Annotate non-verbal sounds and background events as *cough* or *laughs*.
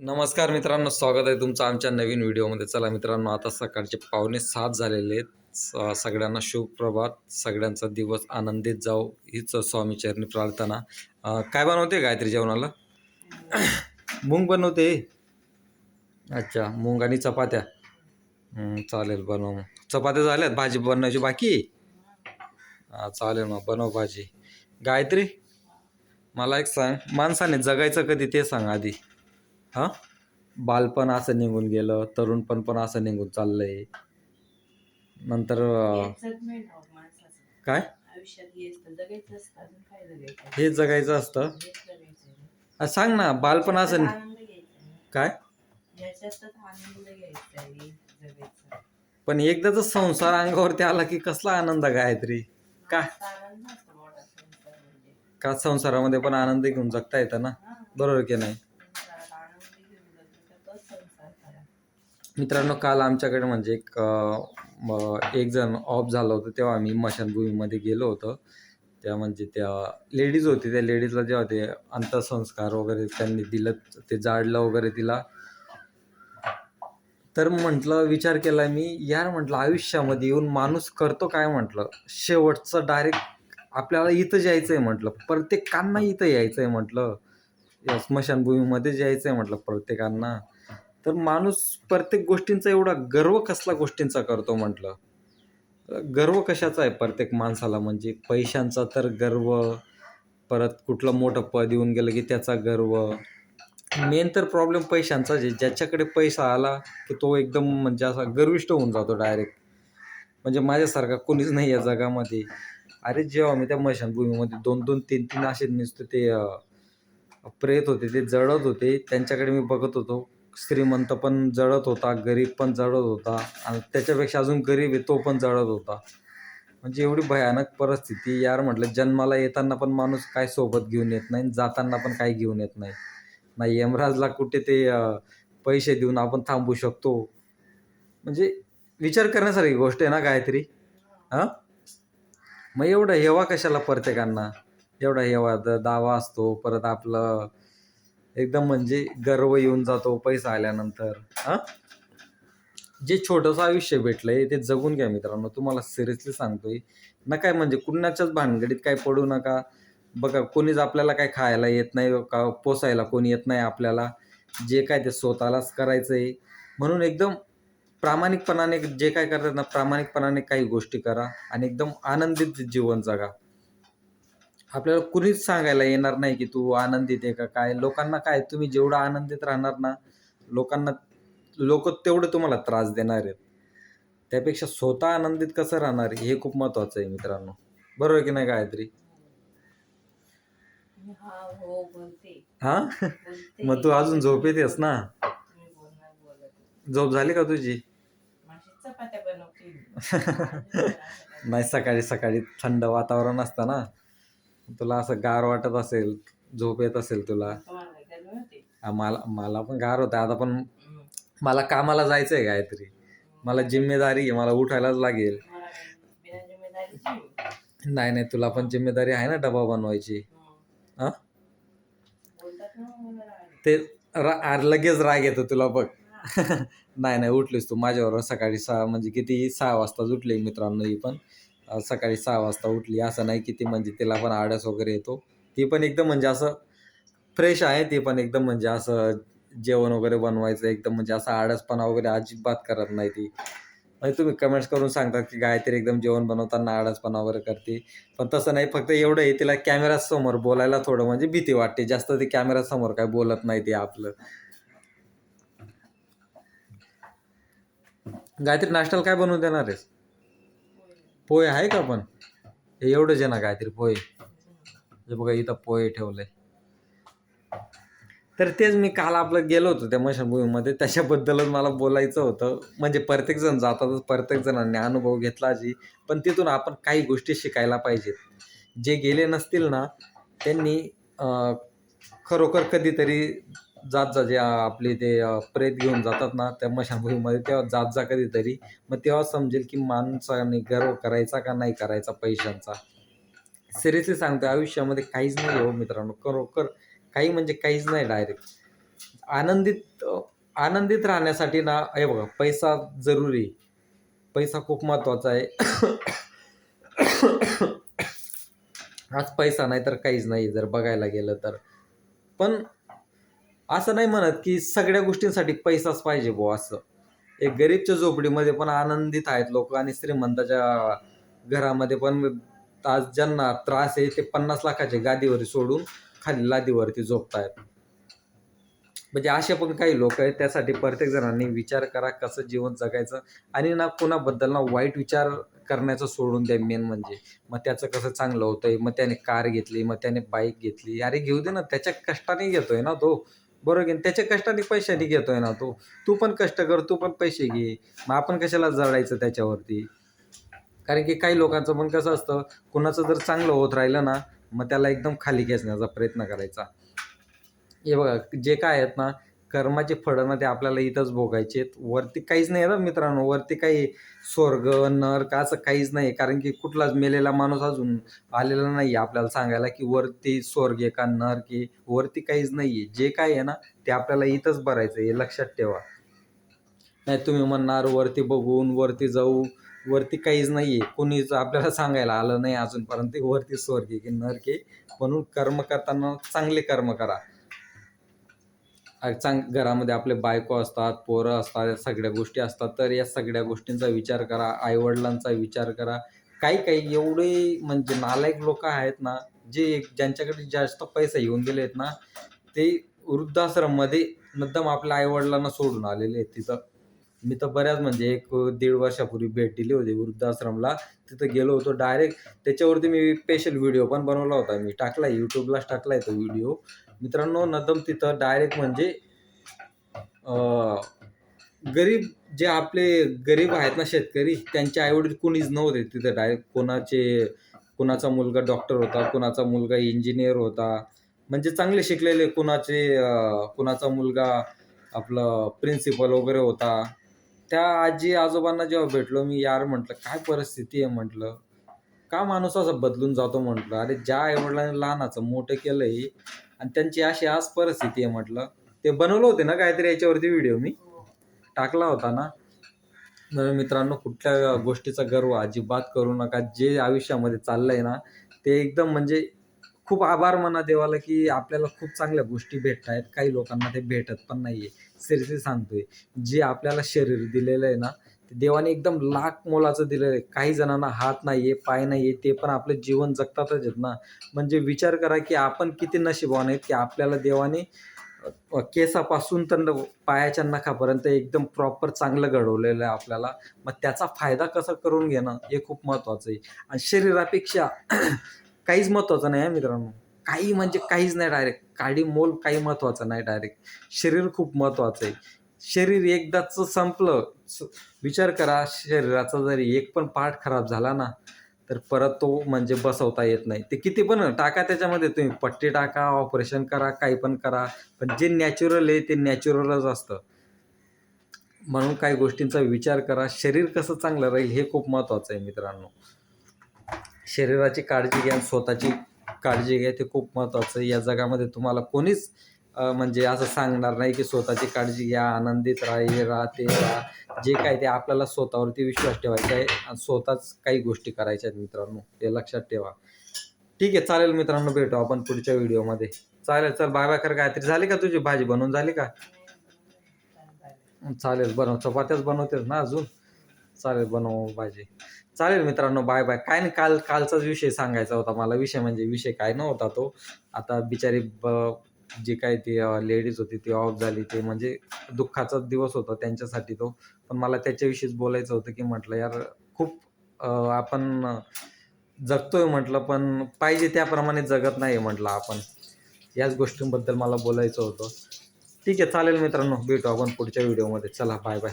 नमस्कार मित्रांनो स्वागत आहे तुमचं आमच्या नवीन व्हिडिओमध्ये. चला मित्रांनो आता सकाळचे पावणे सात झालेले आहेत. सगळ्यांना शुभ प्रभात सगळ्यांचा दिवस आनंदित जाऊ हीच स्वामी चरणी प्रार्थना. काय बनवते गायत्री जेवणाला? *coughs* मूग बनवते. अच्छा मूग आणि चपात्या. चालेल बनव मग. चपात्या झाल्यात भाजी बनवायची बाकी? चालेल मग बनव भाजी. गायत्री मला एक सांग माणसाने जगायचं कधी ते सांग आधी. हां? बालपण असं निघून गेलं तरुणपण पण असं निघून चाललंय. नंतर अं, माणसाचं. काय? आयुष्यात येस तर जगायचं असतं अजून काय जगायचं? हे जगायचं असतं? हेच जगायचं आहे. आ, सांग ना बालपण असं याच्यात आनंद घ्यायचा आहे. काय? याच्यातच आनंद घ्यायचा आहे जगायचा. पण एकदाचा संसार अंगावरती आला की कसला आनंद गायत्री? का? असा आनंद नसतो मोठा संसार म्हणजे. का संसारामध्ये पण आनंद घेऊन जगता येतं ना? हा, बरोबर की नाही संसारात आनंद घेऊन जगलं तर तोच संसार खरा. मित्रांनो काल आमच्याकडे म्हणजे एक एक जण ऑफ झालं होतं तेव्हा आम्ही मशानभूमीमध्ये गेलो होतो. त्या म्हणजे त्या लेडीज होती त्या लेडीजला जेव्हा ते अंत्यसंस्कार वगैरे त्यांनी दिलं ते जाळलं वगैरे तिला. तर म्हटलं विचार केला मी यार म्हटलं आयुष्यामध्ये येऊन माणूस करतो काय? म्हटलं. शेवटचं डायरेक्ट आपल्याला इथं जायचं आहे म्हटलं. प्रत्येकांना इथं यायचं आहे म्हटलं. या स्मशानभूमीमध्येच यायचं आहे म्हटलं प्रत्येकांना. तर माणूस प्रत्येक गोष्टींचा एवढा गर्व कसला गोष्टींचा करतो म्हटलं? गर्व कशाचा आहे प्रत्येक माणसाला? म्हणजे पैशांचा तर गर्व परत कुठलं मोठं पद येऊन गेलं की त्याचा गर्व. मेन तर प्रॉब्लेम पैशांचाच आहे. ज्याच्याकडे पैसा आला की तो एकदम म्हणजे असा गर्विष्ट होऊन जातो डायरेक्ट म्हणजे माझ्यासारखा कोणीच नाही या जगामध्ये. अरे जेव्हा मी त्या मशानभूमीमध्ये दोन दोन तीन तीन असे नुसते ते प्रेत होते ते जळत होते. त्यांच्याकडे मी बघत होतो. श्रीमंत पण जळत होता गरीब पण जळत होता आणि त्याच्यापेक्षा अजून गरीब आहे तो पण जळत होता. म्हणजे एवढी भयानक परिस्थिती. यार म्हटलं जन्माला येताना पण माणूस काय सोबत घेऊन येत नाही जाताना पण काही घेऊन येत नाही. नाही यमराजला कुठे ते पैसे देऊन आपण थांबू शकतो. म्हणजे विचार करण्यासारखी गोष्ट आहे ना गायत्री हां? मग एवढा हेवा कशाला प्रत्येकांना एवढा हेवा दावा असतो परत आपलं एकदम म्हणजे गर्व येऊन जातो पैसा आल्यानंतर. हां? जे छोटंसं आयुष्य भेटलंय ते जगून घ्या मित्रांनो. तुम्हाला सिरियसली सांगतोय. ना काय म्हणजे कुणाच्याच भानगडीत काय पडू नका. बघा कोणीच आपल्याला काय खायला येत नाही का पोसायला कोणी येत नाही आपल्याला. जे काय ते स्वतःलाच करायचं आहे म्हणून एकदम प्रामाणिकपणाने जे काय करतात ना प्रामाणिकपणाने काही गोष्टी करा आणि एकदम आनंदित जीवन जगा. आपल्याला कुणीच सांगायला येणार नाही की तू आनंदित आहे का काय. लोकांना काय तुम्ही जेवढं आनंदित राहणार ना लोकांना लोक तेवढं तुम्हाला त्रास देणार आहेत. त्यापेक्षा स्वतः आनंदित कसं राहणार हे खूप महत्वाचं आहे मित्रांनो. बरोबर की नाही गायत्री? हा हो हा. मग तू अजून झोप येतेस ना? झोप झाली का तुझी. *laughs* नाही सकाळी सकाळी थंड वातावरण असतं ना. तुला असं गार वाटत असेल झोप येत असेल तुला. मला मला पण गार होतं. आता पण मला कामाला जायचं आहे गायत्री मला जिम्मेदारी आहे मला उठायलाच लागेल. नाही नाही तुला पण जिम्मेदारी आहे ना डबा बनवायची. हा? ते रा आ- लगेच राग येतो तुला बघ. *laughs* नाही नाही उठलीस तू. माझ्याबरोबर सकाळी सहा म्हणजे किती सहा वाजताच उठली मित्रांनो ही पण. सकाळी सहा वाजता उठली. असं नाही की ती म्हणजे तिला पण आळस वगैरे येतो. ती पण एकदम म्हणजे असं फ्रेश आहे. ती पण एकदम म्हणजे असं जेवण वगैरे बनवायचं एकदम म्हणजे असं आळसपणा वगैरे अजिबात करत नाही ती. म्हणजे तुम्ही कमेंट्स करून सांगतात की गायत्री एकदम जेवण बनवताना आळसपणा वगैरे करते. पण तसं नाही. फक्त एवढं आहे तिला कॅमेरासमोर बोलायला थोडं म्हणजे भीती वाटते. जास्त ती कॅमेरासमोर काय बोलत नाही ती आपलं. गायत्री नाश्त्याला काय बनवून देणार आहेस? पोहे आहे का पण? हे एवढंच आहे ना काहीतरी पोहे. हे बघा इथं पोहे ठेवले तर तेच मी काल आपलं गेलो होतो त्या मशानभूमीमध्ये. त्याच्याबद्दलच मला बोलायचं होतं. म्हणजे प्रत्येक जण जातातच प्रत्येक जणांनी अनुभव घेतला जी पण तिथून आपण काही गोष्टी शिकायला पाहिजेत. जे गेले नसतील ना त्यांनी खरोखर कधीतरी जात जा जे आपले ते प्रेत घेऊन जातात ना त्या मशानभूमीमध्ये तेव्हा जात जा कधीतरी. मग तेव्हा समजेल की माणसाने गर्व करायचा का नाही करायचा पैशांचा? सिरियसली सांगतो आयुष्यामध्ये काहीच नाही हो मित्रांनो. खरोखर काही म्हणजे काहीच नाही डायरेक्ट आनंदित आनंदित राहण्यासाठी ना हे बघा पैसा जरुरी. पैसा खूप महत्त्वाचा आहे. *coughs* आज पैसा नाही तर काहीच नाही जर बघायला गेलं तर. पण असं नाही म्हणत की सगळ्या गोष्टींसाठी पैसाच पाहिजे बुवा असं. एक गरीबच्या झोपडीमध्ये पण आनंदित आहेत लोक आणि श्रीमंताच्या घरामध्ये पण आज ज्यांना त्रास आहे ते पन्नास लाखाच्या गादीवर सोडून खाली लादीवरती झोपतायत. म्हणजे असे पण काही लोक आहेत त्यासाठी प्रत्येक जणांनी विचार करा कसं जीवन जगायचं आणि ना कोणाबद्दल ना वाईट विचार करण्याचं सोडून द्या मेन म्हणजे. मग त्याचं कसं चांगलं होतंय मग त्याने कार घेतली मग त्याने बाईक घेतली. अरे घेऊ दे ना त्याच्या कष्टाने घेतोय ना तो. बरोबर की नाही? त्याच्या कष्टाने पैशाने घेतोय ना तो. तू पण कष्ट कर तू पण पैसे घे. मग आपण कशाला जळायचं त्याच्यावरती? कारण की काही लोकांचं पण कसं असतं कुणाचं जर चांगलं होत राहिलं ना मग त्याला एकदम खाली खेचण्याचा प्रयत्न करायचा. हे बघा जे काय आहेत ना कर्माचे फळं ना ते आपल्याला इथंच भोगायचे आहेत. वरती काहीच नाही ना मित्रांनो वरती काही स्वर्ग नरक असं काहीच नाही. कारण की कुठलाच मेलेला माणूस अजून आलेला नाही आपल्याला सांगायला की वरती स्वर्ग आहे का नरक आहे वरती काहीच नाही आहे. जे काय आहे ना ते आपल्याला इथंच भरायचं आहे. लक्षात ठेवा. नाही तुम्ही म्हणणार वरती बघून वरती जाऊ वरती काहीच नाही आहे. कोणीच आपल्याला सांगायला आलं नाही अजूनपर्यंत वरती स्वर्ग आहे की नरक आहे म्हणून कर्म करताना चांगले कर्म करा. चांग घरामध्ये आपले बायको असतात पोरं असतात या सगळ्या गोष्टी असतात तर या सगळ्या गोष्टींचा विचार करा आईवडिलांचा विचार करा. काही काही एवढे म्हणजे नालायक लोक आहेत ना जे ज्यांच्याकडे जास्त पैसा येऊन गेले आहेत ना ते वृद्धाश्रममध्ये मुद्दाम आपल्या आईवडिलांना सोडून आलेले आहेत तिथं. मी तर बऱ्याच म्हणजे एक दीड वर्षापूर्वी भेट दिली होती वृद्धाश्रमला. तिथं गेलो होतो डायरेक्ट. त्याच्यावरती मी स्पेशल व्हिडिओ पण बनवला होता. मी टाकला यूट्यूबलाच टाकला आहे तो व्हिडिओ मित्रांनो नदम तिथं डायरेक्ट म्हणजे गरीब जे आपले गरीब आहेत ना शेतकरी त्यांचे आईवडील कोणीच नव्हते तिथं डायरेक्ट कोणाचे कोणाचा मुलगा डॉक्टर होता कोणाचा मुलगा इंजिनियर होता. म्हणजे चांगले शिकलेले कोणाचे कुणाचा कोणाचा मुलगा आपलं प्रिन्सिपल वगैरे होता. त्या आजी आजोबांना जेव्हा भेटलो मी यार म्हटलं काय परिस्थिती आहे? म्हटलं का माणूस असं बदलून जातो? म्हटलं अरे ज्या आईवडिलांनी लहानाचं मोठं केलंय आणि त्यांची अशी आज परिस्थिती आहे म्हटलं. ते बनवलं होते ना काहीतरी याच्यावरती व्हिडिओ मी. टाकला होता ना. म्हणून मित्रांनो कुठल्या गोष्टीचा गर्व अजिबात करू नका. जे आयुष्यामध्ये चाललंय ना ते एकदम म्हणजे खूप आभार म्हणा देवाला की आपल्याला खूप चांगल्या गोष्टी भेटत आहेत. काही लोकांना ते भेटत पण नाहीये. सिरियसली सांगतोय. जे आपल्याला शरीर दिलेलं आहे ना देवाने एकदम लाख मोलाचं दिलेलं आहे. काही जणांना हात नाहीये पाय नाहीये ते पण आपलं जीवन जगतातच आहेत ना. म्हणजे विचार करा की आपण किती नशिबवान आहेत की आपल्याला देवाने केसापासून तर न- पायाच्या नखापर्यंत एकदम प्रॉपर चांगलं घडवलेलं आहे आपल्याला. मग त्याचा फायदा कसा करून घेणं हे खूप महत्त्वाचं आहे. आणि शरीरापेक्षा *clears throat* काहीच महत्त्वाचं नाही आहे मित्रांनो. काही म्हणजे काहीच नाही डायरेक्ट काडी मोल काही महत्त्वाचं नाही डायरेक्ट शरीर खूप महत्त्वाचं आहे. शरीर एकदाच संपलं. विचार करा शरीराचा जरी एक पण पार्ट खराब झाला ना तर परत तो म्हणजे बसवता येत नाही. ते किती पण टाका त्याच्यामध्ये तुम्ही पट्टी टाका ऑपरेशन करा काही पण करा पण जे नॅचरल आहे ते नॅचरलच असतं. म्हणून काही गोष्टींचा विचार करा. शरीर कसं चांगलं राहील हे खूप महत्त्वाचं आहे मित्रांनो. शरीराची काळजी घ्या स्वतःची काळजी घ्या ते खूप महत्त्वाचं आहे. या जगामध्ये तुम्हाला कोणीच म्हणजे असं सांगणार नाही की स्वतःची काळजी घ्या आनंदित राहा हे राहा ते राहा. जे काय ते आपल्याला स्वतःवरती विश्वास ठेवायचा आहे आणि स्वतःच काही गोष्टी करायच्या आहेत मित्रांनो ते लक्षात ठेवा. ठीक आहे चालेल मित्रांनो भेटू आपण पुढच्या व्हिडिओमध्ये. चालेल चल बाय बाय कर गायत्री झाली का तुझी भाजी? बनवून झाली का? चालेल बनव चपात्याच बनवतेस ना अजून? चालेल बनव भाजी. चालेल मित्रांनो बाय बाय. काय नाही काल कालचाच विषय सांगायचा होता मला. विषय म्हणजे विषय काय नव्हता तो. आता बिचारी ब जी काय ती लेडीज होती ती ऑफ झाली ते म्हणजे दुःखाचा दिवस होता त्यांच्यासाठी तो. पण मला त्याच्याविषयीच बोलायचं होतं की म्हटलं यार खूप आपण जगतोय म्हटलं पण पाहिजे त्याप्रमाणे जगत नाही म्हटलं आपण. याच गोष्टींबद्दल मला बोलायचं होतं. ठीक आहे चालेल मित्रांनो भेटू आपण पुढच्या व्हिडिओमध्ये चला बाय बाय